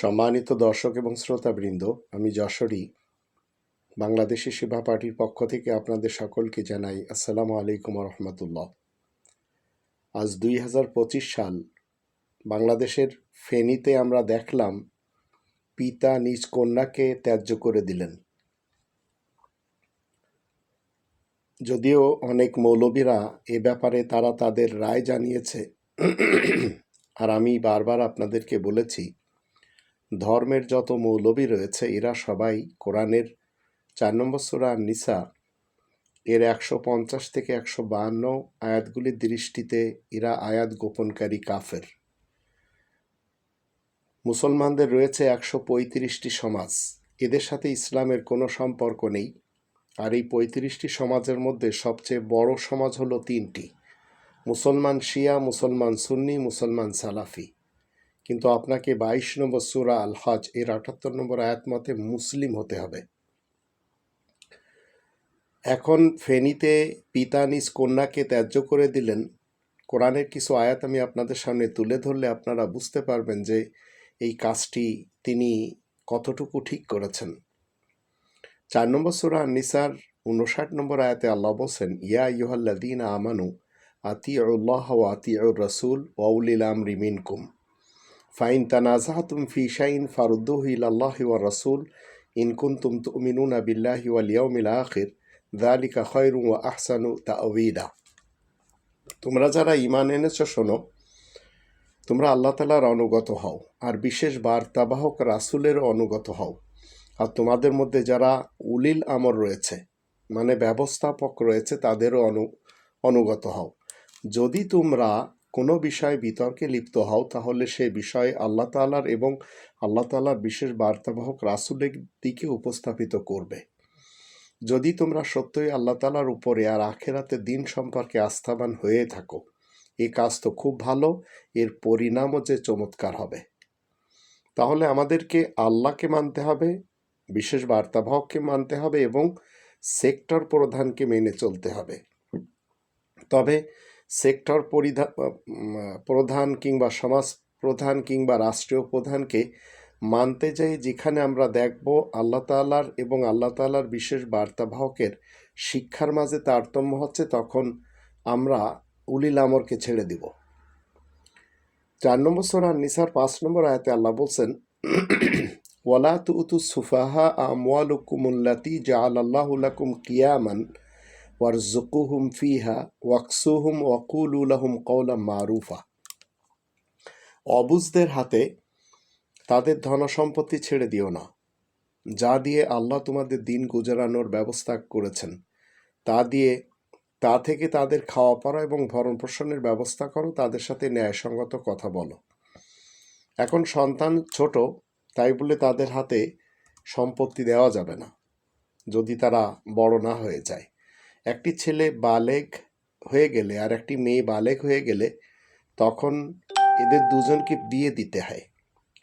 সম্মানিত দর্শক এবং শ্রোতাবৃন্দ, আমি যশোরী, বাংলাদেশি সেবা পার্টির পক্ষ থেকে আপনাদের সকলকে জানাই আসসালামু আলাইকুম রহমতুল্লাহ। আজ দুই হাজার পঁচিশ সাল, বাংলাদেশের ফেনীতে আমরা দেখলাম পিতা নিজ কন্যাকে ত্যায্য করে দিলেন। যদিও অনেক মৌলবীরা এ ব্যাপারে তারা তাদের রায় জানিয়েছে, আর আমি বারবার আপনাদেরকে বলেছি ধর্মের যত মৌলবী রয়েছে, এরা সবাই কোরআনের চার নম্বর সুরা নিসা, এর একশো পঞ্চাশ থেকে একশো বাহান্ন আয়াতগুলির দৃষ্টিতে এরা আয়াত গোপনকারী কাফের। মুসলমানদের রয়েছে একশো পঁয়ত্রিশটি সমাজ। এদের সাথে ইসলামের কোনো সম্পর্ক নেই। আর এই পঁয়ত্রিশটি সমাজের মধ্যে সবচেয়ে বড় সমাজ হলো তিনটি। মুসলমান শিয়া, মুসলমান সুন্নি, মুসলমান সালাফি। কিন্তু আপনাকে বাইশ নম্বর সুরা আল হজ এর আটাত্তর নম্বর আয়াত মতে মুসলিম হতে হবে। এখন ফেনীতে পিতা নিজ কন্যাকে ত্যায্য করে দিলেন। কোরআনের কিছু আয়াত আমি আপনাদের সামনে তুলে ধরলে আপনারা বুঝতে পারবেন যে এই কাজটি তিনি কতটুকু ঠিক করেছেন। চার নম্বর সুরা নিসার উনষাট নম্বর আয়াতে আল্লাহ বলছেন, ইয়া ইউহাল্লাদিন আমানু আতি উল্লাহ আতি রসুল ওউলিল আমরি মিনকুম। ফাইন তানাজাহাতুম ফি শাইন ফারুদ্দুহ ইলাল্লাহি ওয়া রাসূল ইন কুনতুম তুমিনুনা বিল্লাহি ওয়াল ইয়াউমিল আখির যালিকা খায়রু ওয়া আহসানু তাআওয়িলা তোমরা যারা ঈমান এনেছো, শোনো, তোমরা আল্লাহ তাআলার অনুগত হও, আর বিশেষ বার্তাবাহক রাসূলের অনুগত হও। আর তোমাদের মধ্যে যারা উলিল আমর রয়েছে মানে ব্যবস্থাপক রয়েছে, তাদেরও অনু, অনুগত হও। যদি তোমরা কোনো বিষয়ে বিতর্কে লিপ্ত হও, তাহলে সে বিষয়ে আল্লাহ তালার এবং আল্লাহ তালার বিশেষ বার্তাবাহক রাসুলের দিকে উপস্থাপিত করবে। যদি তোমরা সত্যই আল্লাহ তালার উপরে আর আখেরাতে দিন সম্পর্কে আস্থাবান হয়ে থাকো, এ কাজ তো খুব ভালো, এর পরিণামও যে চমৎকার হবে। তাহলে আমাদেরকে আল্লাহকে মানতে হবে, বিশেষ বার্তাবাহককে মানতে হবে এবং সেক্টর প্রধানকে মেনে চলতে হবে। তবে সেক্টর পরিধা প্রধান কিংবা সমাজ প্রধান কিংবা রাষ্ট্রীয় প্রধানকে মানতে যাই যেখানে আমরা দেখব আল্লাহ তাল্লার এবং আল্লাহ তাল্লার বিশেষ বার্তাবাহকের শিক্ষার মাঝে তারতম্য হচ্ছে, তখন আমরা উলিল আমরকে ছেড়ে দিব। চার নম্বর সোনার নিসার পাঁচ নম্বর আয়াতে আল্লাহ বলছেন, ওয়ালা তুতু সুফাহা আমওয়ালুকুমুল্লাতি জা আল্লাহু কিয়ামান ওয়ারজুকুহুম ফিহা ওয়াকসুহুম ওয়াকুলু লাহুম কওলা মারুফা অবুজদের হাতে তাদের ধনসম্পত্তি ছেড়ে দিও না। যা দিয়ে আল্লাহ তোমাদের দিন গুজারানোর ব্যবস্থা করেছেন, তা দিয়ে, তা থেকে তাদের খাওয়া পড়া এবং ভরণ পোষণের ব্যবস্থা করো, তাদের সাথে ন্যায়সঙ্গত কথা বলো। এখন সন্তান ছোট, তাই বলে তাদের হাতে সম্পত্তি দেওয়া যাবে না, যদি তারা বড় না হয়ে যায়। একটি ছেলে বালেগ হয়ে গেলে আর একটি মেয়ে বালেগ হয়ে গেলে তখন এদের দুজনকে বিয়ে দিতে হয়।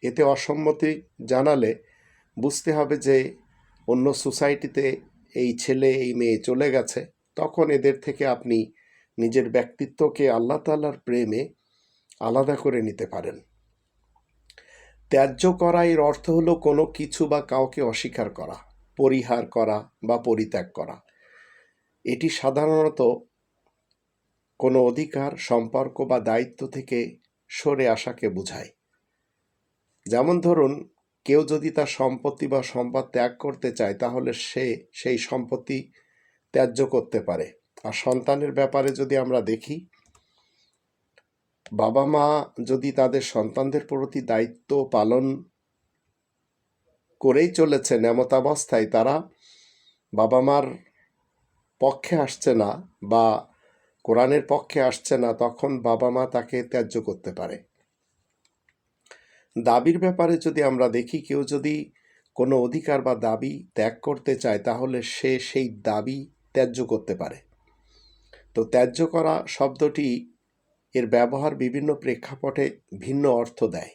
এতে অসম্মতি জানালে বুঝতে হবে যে অন্য সোসাইটিতে এই ছেলে, এই মেয়ে চলে গেছে। তখন এদের থেকে আপনি নিজের ব্যক্তিত্বকে আল্লাহ তাল্লার প্রেমে আলাদা করে নিতে পারেন। ত্যায্য করা এর অর্থ হলো কোনো কিছু বা কাউকে অস্বীকার করা, পরিহার করা বা পরিত্যাগ করা। এটি সাধারণত কোনো অধিকার, সম্পর্ক বা দায়িত্ব থেকে সরে আসাকে বোঝায়। যেমন ধরুন, কেউ যদি তার সম্পত্তি বা সম্পদ ত্যাগ করতে চায়, তাহলে সে সেই সম্পত্তি ত্যায্য করতে পারে। আর সন্তানের ব্যাপারে যদি আমরা দেখি বাবা মা যদি তাদের সন্তানদের প্রতি দায়িত্ব পালন করেই চলেছে নেমতাবস্থায় তারা বাবা মার পক্ষে আসছে না বা কোরআনের পক্ষে আসছে না, তখন বাবা মা তাকে ত্যায্য করতে পারে। দাবির ব্যাপারে যদি আমরা দেখি, কেউ যদি কোনো অধিকার বা দাবি ত্যাগ করতে চায়, তাহলে সে সেই দাবি ত্যায্য করতে পারে। তো ত্যায্য করা শব্দটি এর ব্যবহার বিভিন্ন প্রেক্ষাপটে ভিন্ন অর্থ দেয়।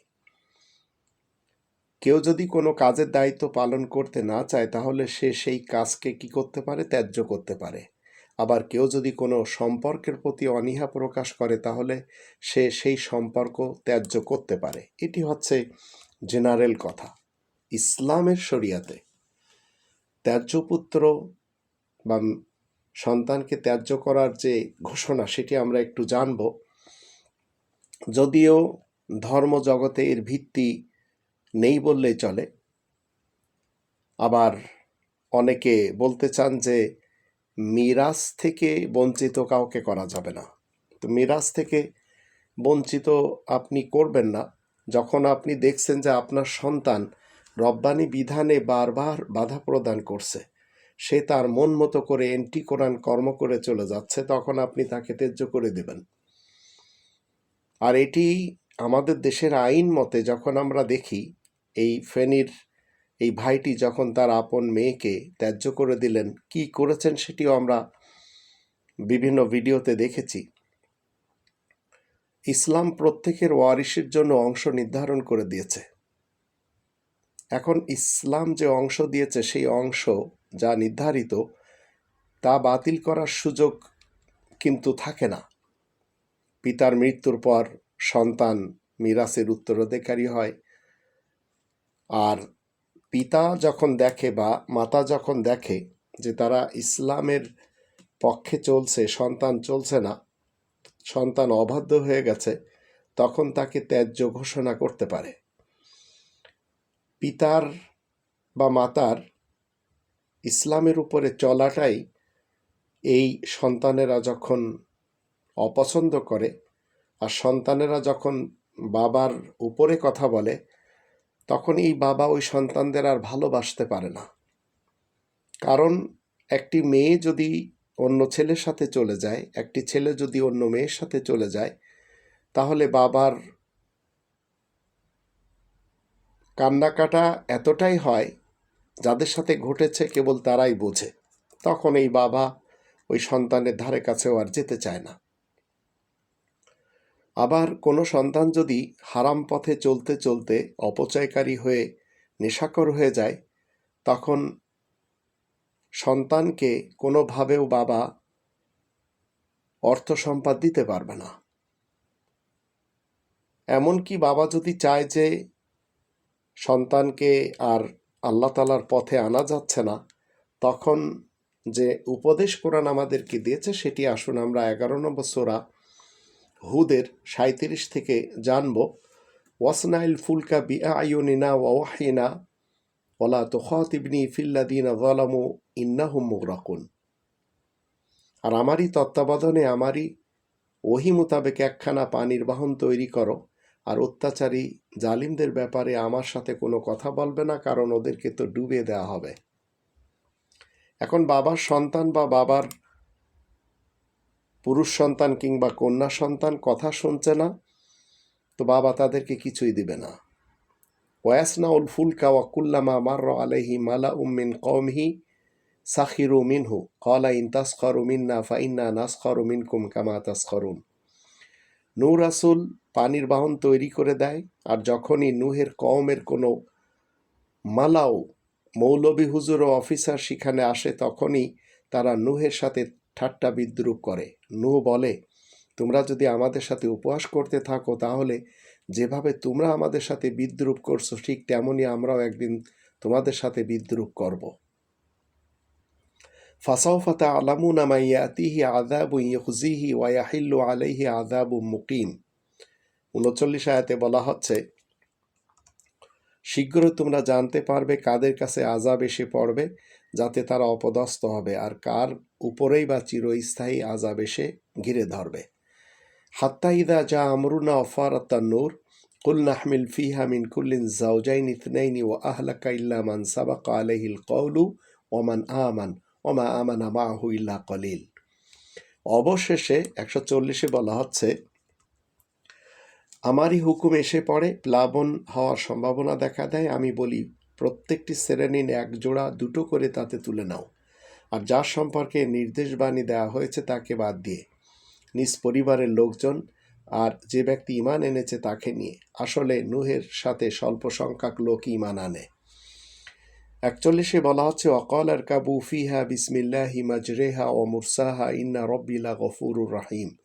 কেউ যদি কোনো কাজের দায়িত্ব পালন করতে না চায়, তাহলে সে সেই কাজকে কি করতে পারে? ত্যায্য করতে পারে। আবার কেউ যদি কোনো সম্পর্কের প্রতি অনীহা প্রকাশ করে, তাহলে সে সেই সম্পর্ক ত্যায্য করতে পারে। এটি হচ্ছে জেনারেল কথা। ইসলামের শরিয়াতে ত্যায্যপুত্র বা সন্তানকে ত্যায্য করার যে ঘোষণা, সেটি আমরা একটু জানব। যদিও ধর্ম জগতে এর ভিত্তি নেই বললেই চলে। আবার অনেকে বলতে চান যে, মিরাজ থেকে বঞ্চিত কাউকে করা যাবে না। তো মিরাজ থেকে বঞ্চিত আপনি করবেন না। যখন আপনি দেখছেন যে আপনার সন্তান রব্বানি বিধানে বারবার বাধা প্রদান করছে, সে তার মন মতো করে এন্টি কোরআন কর্ম করে চলে যাচ্ছে, তখন আপনি তাকে ত্যায্য করে দেবেন। আর এটি আমাদের দেশের আইন মতে যখন আমরা দেখি, এই ফেনীর এই ভাইটি যখন তার আপন মেয়েকে ত্যায্য করে দিলেন, কি করেছেন সেটিও আমরা বিভিন্ন ভিডিওতে দেখেছি। ইসলাম প্রত্যেকের ওয়ারিসের জন্য অংশ নির্ধারণ করে দিয়েছে। এখন ইসলাম যে অংশ দিয়েছে, সেই অংশ যা নির্ধারিত, তা বাতিল করার সুযোগ কিন্তু থাকে না। পিতার মৃত্যুর পর সন্তান মিরাসের উত্তরাধিকারী হয়। আর পিতা যখন দেখে বা মাতা যখন দেখে যে তারা ইসলামের পক্ষে চলছে, সন্তান চলছে না, সন্তান অবাধ্য হয়ে গেছে, তখন তাকে ত্যায্য ঘোষণা করতে পারে। পিতার বা মাতার ইসলামের উপরে চলাটাই এই সন্তানেরা যখন অপছন্দ করে আর সন্তানেরা যখন বাবার উপরে কথা বলে তখন এই বাবা ওই সন্তানদের আর ভালোবাসতে পারে না। কারণ একটি মেয়ে যদি অন্য ছেলের সাথে চলে যায়, একটি ছেলে যদি অন্য মেয়ের সাথে চলে যায়, তাহলে বাবার কান্নাকাটা এতটাই হয়, যাদের সাথে ঘটেছে কেবল তারাই বোঝে। তখন এই বাবা ওই সন্তানের ধারে কাছেও আর যেতে চায় না। আবার কোনো সন্তান যদি হারাম পথে চলতে চলতে অপচয়কারী হয়ে নেশাকর হয়ে যায়, তখন সন্তানকে কোনোভাবেও বাবা অর্থ সম্পাদ দিতে পারবে না। এমনকি বাবা যদি চায় যে সন্তানকে আর আল্লাহ তালার পথে আনা যাচ্ছে না, তখন যে উপদেশ কোরআন আমাদেরকে দিয়েছে সেটি আসুন আমরা এগারো নম্বর সোরা হুদের সাঁত্রিশ থেকে জানব। ওয়াসনাইল ফুলকা বি আয়ুনিনা ওয়াহিনা ওলা তো খতিবনি ফিল্লাদিনা জলামু ইন্নাহুম মুগরাকুন। আর আমারই তত্ত্বাবধানে আমারই ওহি মোতাবেক একখানা পানির বাহন তৈরি করো আর অত্যাচারী জালিমদের ব্যাপারে আমার সাথে কোনো কথা বলবে না, কারণ ওদেরকে তো ডুবে দেওয়া হবে। এখন বাবার সন্তান বা বাবার পুরুষ সন্তান কিংবা কন্যা সন্তান কথা শুনছে না, তো বাবা তাদেরকে কিছুই দিবে না। ওয়াসনাউল ফুলকা ওয়াকুল্লামা মার আলহি মালা উম্মিন কৌমহি সাখিরু মিনহু কলা ইন তাসখরু মিন্না ফাইন্না নাসখরু মিনকুম কামা তাসখরুন। নূ রাসুল পানির বাহন তৈরি করে দেয় আর যখনই নুহের কওমের কোনো মালাও মৌলবী হুজুর ও অফিসার সেখানে আসে, তখনই তারা নুহের সাথে ঠাট্টা বিদ্রুপ করে। নূহ বলে, তোমরা যদি আমাদের সাথে উপহাস করতে থাকো তাহলে যেভাবে তোমরা আমাদের সাথে বিদ্রুপ করছ, ঠিক তেমনই আমরাও একদিন তোমাদের সাথে বিদ্রুপ করব। ফাসাউফাতা আলামুনা মাইয়াতিহি আদাবু ইয়ুজিহি ওয়াহিল্লু আলাইহি আদাবু মুকিম উনচল্লিশ আয়াতে বলা হচ্ছে, শীঘ্রই তোমরা জানতে পারবে কাদের কাছে আজাব এসে পড়বে। যাতে তারা অপদস্থ হবে আর কার উপরেই বা চিরস্থায়ী আজাব এসে ঘিরে ধরবে। হাত্তা ইদা যা আমরুনা অফারত্তা নূর, কুল নাহমিল ফিহা মিন কুল্লিন ইতনাইনি ও আহলাকা ইল্লা মান সাবাকা আলাইহিল কওলু ওমান আমান ওমা আমানা মাহু ইল্লা কলিল। অবশেষে একশো চল্লিশে বলা হচ্ছে, আমারই হুকুম এসে পড়ে, প্লাবন হওয়ার সম্ভাবনা দেখা দেয়, আমি বলি প্রত্যেকটি শ্রেণির এক জোড়া দুটো করে তাতে তুলে নাও। আর যার সম্পর্কে নির্দেশবাণী দেওয়া হয়েছে তাকে বাদ দিয়ে। নিজ পরিবারের লোকজন আর যে ব্যক্তি ইমান এনেছে তাকে নিয়ে। আসলে নুহের সাথে স্বল্প সংখ্যক লোক ইমান আনে। একচল্লিশে বলা হচ্ছে, অকল আর কাবু ফিহা বিসমিল্লাহি মাজরেহা ও মুরসাহা ইন্না রব্বিলা গফুরুর রাহিম।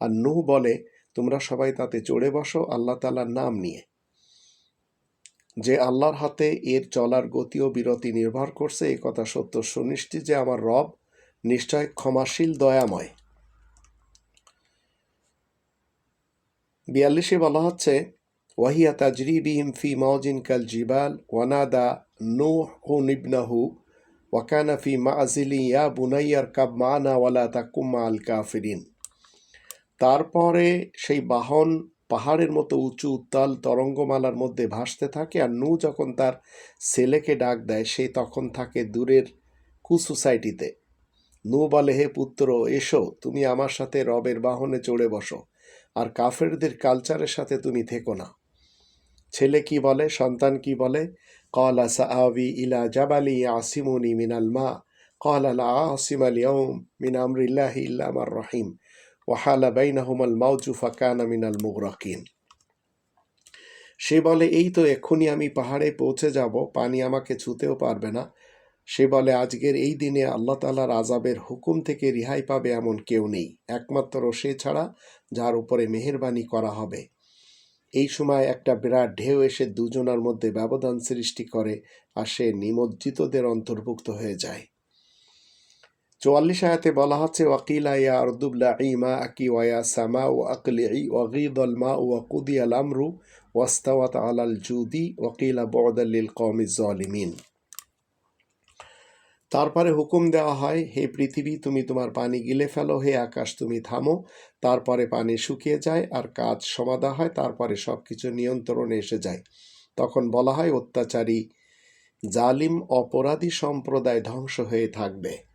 আর নূহ বলে, তোমরা সবাই তাতে চড়ে বসো, আল্লাহ তালার নাম নিয়ে। যে আল্লাহর হাতে এর চলার গতি ও বিরতি নির্ভর করছে এই কথা সত্য। সুনিশ্চিত যে আমার রব নিশ্চয় ক্ষমাশীল, দয়াময়। বিয়াল্লিশে বলা হচ্ছে, ওয়াহিয়া তাজরিবিহিম ফি মাউজিন কাল জিবাল, ওয়ানাদা নূহ ইবনাহু ওয়াকানা ফি মাজিলি ইয়া বুনাইয়ার কাব মানা ওয়ালা তাকুম্মা আল কাফিরিন। তারপরে সেই বাহন পাহাড়ের মতো উঁচু উত্তাল তরঙ্গমালার মধ্যে ভাসতে থাকে আর নু যখন তার ছেলেকে ডাক দেয়, সে তখন থাকে দূরের কু সোসাইটিতে নু বলে, হে পুত্র, এসো, তুমি আমার সাথে রবের বাহনে চড়ে বসো, আর কাফেরদের কালচারের সাথে তুমি থেকো না। ছেলে কি বলে, সন্তান কি বলে, কলা সাআবি ইলা জাবালি আসিমুনি মিনাল মা, কলা আসিম আল ইয়াউম মিন আমরিল্লাহি ইল্লা আমার রহিম। ওয়াহালা বাইনাহুমাল মাউজু ফাকানা মিনাল মুগরাকিন। সে বলে, এই তো এক্ষুনি আমি পাহাড়ে পৌঁছে যাব, পানি আমাকে ছুতেও পারবে না। সে বলে, আজকের এই দিনে আল্লাহ তালার আজাবের হুকুম থেকে রিহাই পাবে এমন কেউ নেই, একমাত্র সে ছাড়া যার উপরে মেহেরবানি করা হবে। এই সময় একটা বিরাট ঢেউ এসে দুজনার মধ্যে ব্যবধান সৃষ্টি করে আর সে নিমজ্জিতদের অন্তর্ভুক্ত হয়ে যায়। চুয়াল্লিশ আয়াতে বলা হচ্ছে, ওয়াকিলা ইয়া আরদুবলা ইমা আকি ওয়া সামা ও আকলি ওয়াগিদ আল মা ও কুদি আল আমরু ওয়াস্তাওয়াত আলাল জুদি ওয়াকিলা বদাল্লিল কওমি জলিমিন তারপরে হুকুম দেওয়া হয়, হে পৃথিবী, তুমি তোমার পানি গিলে ফেলো, হে আকাশ, তুমি থামো। তারপরে পানি শুকিয়ে যায় আর কাজ সমাধা হয়, তারপরে সব কিছু নিয়ন্ত্রণে এসে যায়। তখন বলা হয়, অত্যাচারী, জালিম, অপরাধী সম্প্রদায় ধ্বংস হয়ে থাকবে।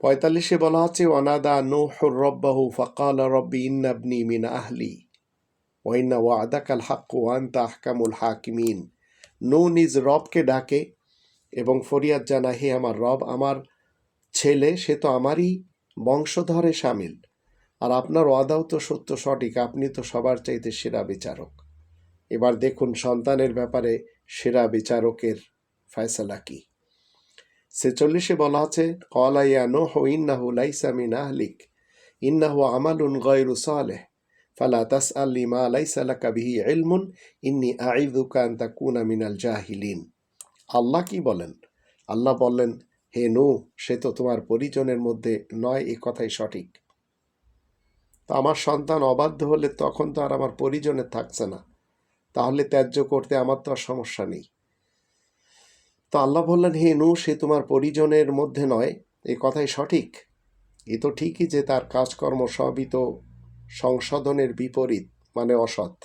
পঁয়তাল্লিশে বলা হচ্ছে ওয়ানাদা নুহুর রব্বাহু ফাকাল রব্বি ইন্নাবনি মিন আহলি। ওয়াইন্না ওয়াদাকাল হাক্কু ওয়ান্তা আহকামুল হাকিমিন। নু নিজ রবকে ডাকে এবং ফরিয়াদ জানা হে আমার রব, আমার ছেলে, সে তো আমারই বংশধরে সামিল। আর আপনার ওয়াদাও তো সত্য সঠিক, আপনি তো সবার চাইতে সেরা বিচারক। এবার দেখুন সন্তানের ব্যাপারে সেরা বিচারকের ফয়সালা কি। ছেচল্লিশে বলা আছে কলাইয়া নোহ, ইন্নাহু লাইসা মিন আহলিক, ইন্নাহু আমালুন গয়রু সালেহ, ফালা তাস আল্লি মা লাইসা লাকা বিহি ইলমুন, ইন্নি আইদুকা আন তাকুনা মিনাল জাহিলিন। আল্লাহ কি বলেন? আল্লাহ বললেন, হে নু সে তো তোমার পরিজনের মধ্যে নয়, এ কথাই সঠিক। তো আমার সন্তান অবাধ্য হলে তখন তো আর আমার পরিজনের থাকছে না। তাহলে ত্যায্য করতে আমার তো আর সমস্যা নেই। তো আল্লাহ বললেন হে নু সে তোমার পরিজনের মধ্যে নয় এ কথাই সঠিক এ তো ঠিকই যে তার কাজকর্ম সবই তো সংশোধনের বিপরীত মানে অসৎ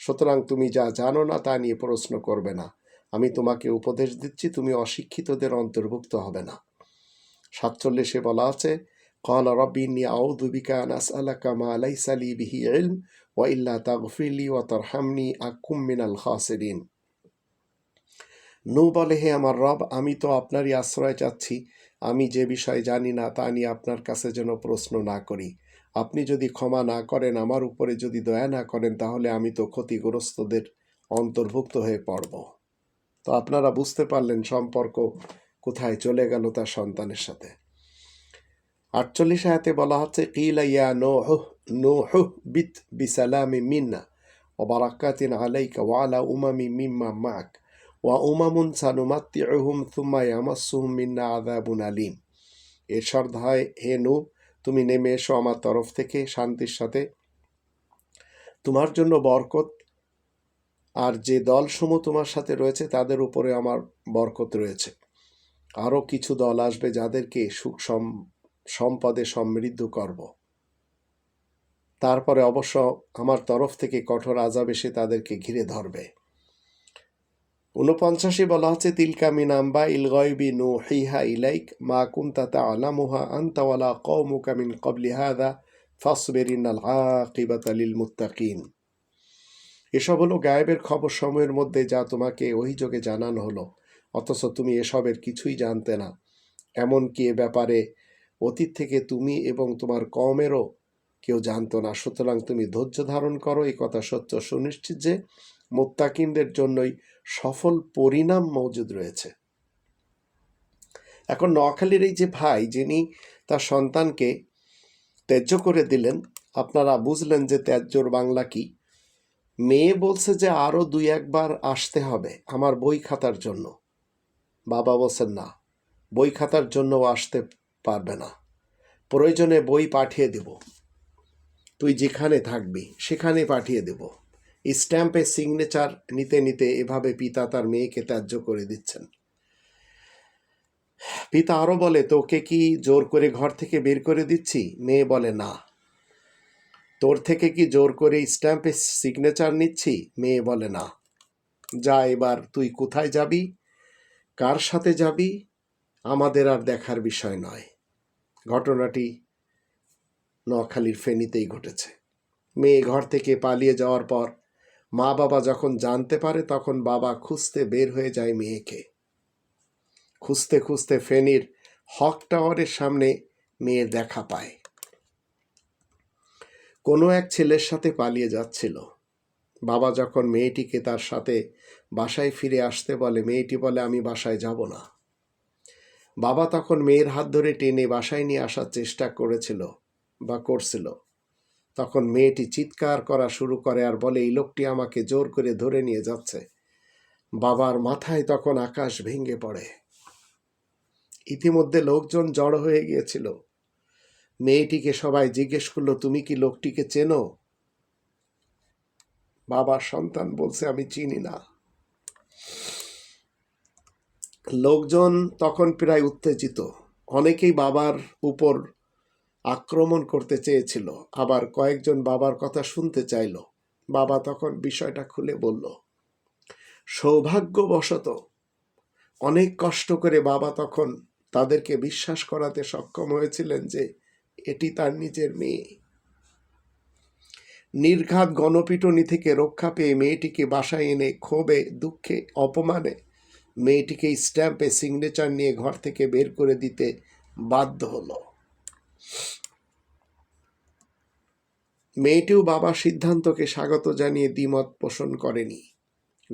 সুতরাং তুমি যা জানো না তা নিয়ে প্রশ্ন করবে না আমি তোমাকে উপদেশ দিচ্ছি তুমি অশিক্ষিতদের অন্তর্ভুক্ত হবে না সাতচল্লিশে বলা আছে قال ربي إني أعوذ بك أن أسألك ما ليس لي به علم وإلا تغفر لي وترحمني أكن من الخاسرين নু বলে, হে আমার রব, আমি তো আপনারই আশ্রয় চাচ্ছি। আমি যে বিষয়ে জানি না, তা নিয়ে আপনার কাছে যেন প্রশ্ন না করি। আপনি যদি ক্ষমা না করেন, আমার উপরে যদি দয়া না করেন, তাহলে আমি তো ক্ষতিগ্রস্তদের অন্তর্ভুক্ত হয়ে পড়ব। তো আপনারা বুঝতে পারলেন সম্পর্ক কোথায় চলে গেল তার সন্তানের সাথে। আটচল্লিশ আয়াতে বলা হচ্ছে, কিলা ইয়া নোহ নোহ বিত বিসালামি মিন্না ও বারাকাতিন আলাইকা ওয়ালা উমামি মিম্মা মাক। ওয়া উমামুন সানুমাত্তিউহুম থুম্মা ইয়ামাসসুহুম মিন্না আযাবুন আলীম এরশাদ হয়, হে নূহ তুমি নেমে এসো আমার তরফ থেকে শান্তির সাথে। তোমার জন্য বরকত আর যে দলসমূহ তোমার সাথে রয়েছে, তাদের উপরে আমার বরকত রয়েছে। আরও কিছু দল আসবে যাদেরকে সুখ সম্পদে সমৃদ্ধ করব। তারপরে অবশ্য আমার তরফ থেকে কঠোর আজাব এসে তাদেরকে ঘিরে ধরবে। উনপঞ্চাশে বলা হচ্ছে, তিলকা মিনাম্বা ইলগয়বি নু হিহা ইলাইক মা কুন্তা তা আলামুহা আন্তাওয়ালা কৌমুকা মিন কবলি হাদা ফাসবেরিন আল আকিবাত আলিল মুত্তাকিন। এসব হলো গায়েবের খবর সময়ের মধ্যে যা তোমাকে অভিযোগে জানানো হলো, অথচ তুমি এসবের কিছুই জানতে না। এমনকি এ ব্যাপারে অতীত থেকে তুমি এবং তোমার কমেরও কেউ জানতো না। সুতরাং তুমি ধৈর্য ধারণ করো, এই কথা সত্য সুনিশ্চিত যে মোত্তাকিনদের জন্যই সফল পরিণাম মজুদ রয়েছে। এখন নোয়াখালীর এই যে ভাই, যিনি তার সন্তানকে ত্যায্য করে দিলেন, আপনারা বুঝলেন যে ত্যায্যর বাংলা কি। মেয়ে বলছে যে আরও দুই একবার আসতে হবে আমার বই খাতার জন্য। বাবা বলছেন, না, বই খাতার জন্যও আসতে পারবে না। প্রয়োজনে বই পাঠিয়ে দেব। তুই যেখানে থাকবি সেখানে পাঠিয়ে দেব। স্ট্যাম্পে সিগনেচার নিতে নিতে এভাবে পিতা তার মেয়েকে ত্যায্য করে দিচ্ছেন। পিতা আরও বলে, তোকে কি জোর করে ঘর থেকে বের করে দিচ্ছি? মেয়ে বলে, না। তোর থেকে কি জোর করে স্ট্যাম্পে সিগনেচার নিচ্ছি? মেয়ে বলে, না। যা এবার তুই কোথায় যাবি? কার সাথে যাবি? আমাদের আর দেখার বিষয় নয়। ঘটনাটি নোয়াখালীর ফেনীতেই ঘটেছে। মেয়ে ঘর থেকে পালিয়ে যাওয়ার পর মা বাবা যখন জানতে পারে, তখন বাবা খুঁজতে বের হয়ে যায় মেয়েকে। খুঁজতে খুঁজতে ফেনীর হক টাওয়ারের সামনে মেয়ের দেখা পায়। কোনো এক ছেলের সাথে পালিয়ে যাচ্ছিল। বাবা যখন মেয়েটিকে তার সাথে বাসায় ফিরে আসতে বলে, মেয়েটি বলে, আমি বাসায় যাব না। বাবা তখন মেয়ের হাত ধরে টেনে বাসায় নিয়ে আসার চেষ্টা করেছিল বা করছিল। তখন মেয়েটি চিৎকার করা শুরু করে আর বলে, এই লোকটি আমাকে জোর করে ধরে নিয়ে যাচ্ছে। বাবার মাথায় তখন আকাশ ভেঙে পড়ে। ইতিমধ্যে লোকজন জড়ো হয়ে গিয়েছিল। মেয়েটিকে সবাই জিজ্ঞেস করল, তুমি কি লোকটিকে চেনো? বাবার সন্তান বলছে, আমি চিনি না। লোকজন তখন প্রায় উত্তেজিত। অনেকেই বাবার উপর আক্রমণ করতে চেয়েছিল। আবার কয়েকজন বাবার কথা শুনতে চাইল। বাবা তখন বিষয়টা খুলে বলল, সৌভাগ্যবশত অনেক কষ্ট করে বাবা তখন তাদেরকে বিশ্বাস করাতে সক্ষম হয়েছিলেন যে এটি তার নিজের মেয়ে। নির্ঘাত গণপিটনি থেকে রক্ষা পেয়ে মেয়েটিকে বাসায় এনে ক্ষোভে, দুঃখে, অপমানে মেয়েটিকে স্ট্যাম্পে সিগনেচার নিয়ে ঘর থেকে বের করে দিতে বাধ্য হলো। মেয়েটিও বাবার সিদ্ধান্তকে স্বাগত জানিয়ে দ্বিমত পোষণ করেনি।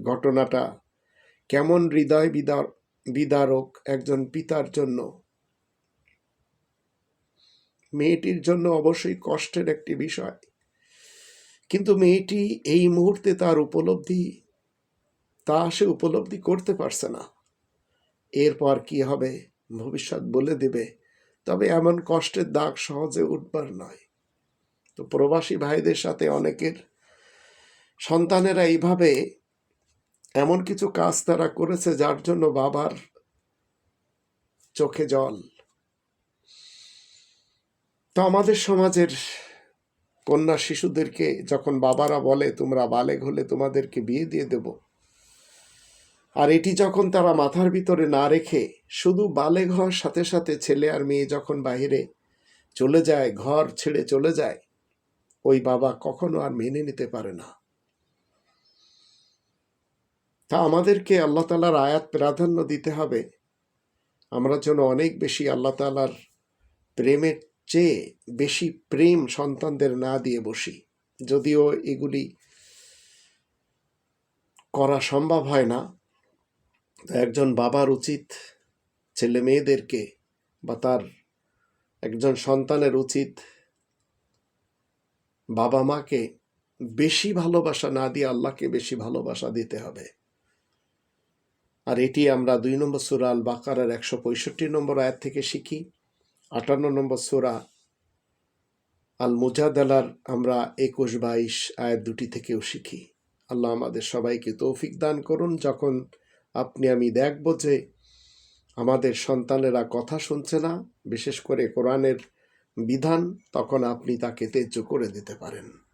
ঘটনাটা কেমন হৃদয় বিদার, বিদারক একজন পিতার জন্য। মেয়েটির জন্য অবশ্যই কষ্টের একটি বিষয়। কিন্তু মেয়েটি এই মুহূর্তে তার উপলব্ধি, তা সে উপলব্ধি করতে পারছে না। এরপর কি হবে, ভবিষ্যৎ বলে দেবে। তবে এমন কষ্টের দাগ সহজে উঠবার নয়। তো প্রবাসী ভাইদের সাথে অনেকের সন্তানেরা এইভাবে এমন কিছু কাজ তারা করেছে যার জন্য বাবার চোখে জল। তো আমাদের সমাজের কন্যা শিশুদেরকে যখন বাবারা বলে, তোমরা বালেগ হলে তোমাদেরকে বিয়ে দিয়ে দেব। আর এটি যখন তারা মাথার ভিতরে না রেখে শুধু বালেগ হওয়ার সাথে সাথে ছেলে আর মেয়ে যখন বাইরে চলে যায়, ঘর ছেড়ে চলে যায় ওই বাবা কখনো আর মেনে নিতে পারে না। তা আমাদেরকে আল্লাহ তালার আয়াত প্রাধান্য দিতে হবে। আমরা যেন অনেক বেশি আল্লাহ তালার প্রেমের চেয়ে বেশি প্রেম সন্তানদের না দিয়ে বসি। যদিও এগুলি করা সম্ভব হয় না। একজন বাবার উচিত ছেলে মেয়েদেরকে বা তার একজন সন্তানের উচিত বাবা মাকে বেশি ভালোবাসা না দিয়ে আল্লাহকে বেশি ভালোবাসা দিতে হবে। আর এটি আমরা দুই নম্বর সুরা আল বাকারের একশো পঁয়ষট্টি নম্বর আয়াত থেকে শিখি। আটান্ন নম্বর সুরা আল মুজাদালার আমরা একুশ বাইশ আয়াত দুটি থেকেও শিখি। আল্লাহ আমাদের সবাইকে তৌফিক দান করুন। যখন আপনি আমি দেখব যে আমাদের সন্তানেরা কথা শুনছে না, বিশেষ করে কোরআনের বিধান তখন আপনি তাকে তেজ্য করে দিতে পারেন।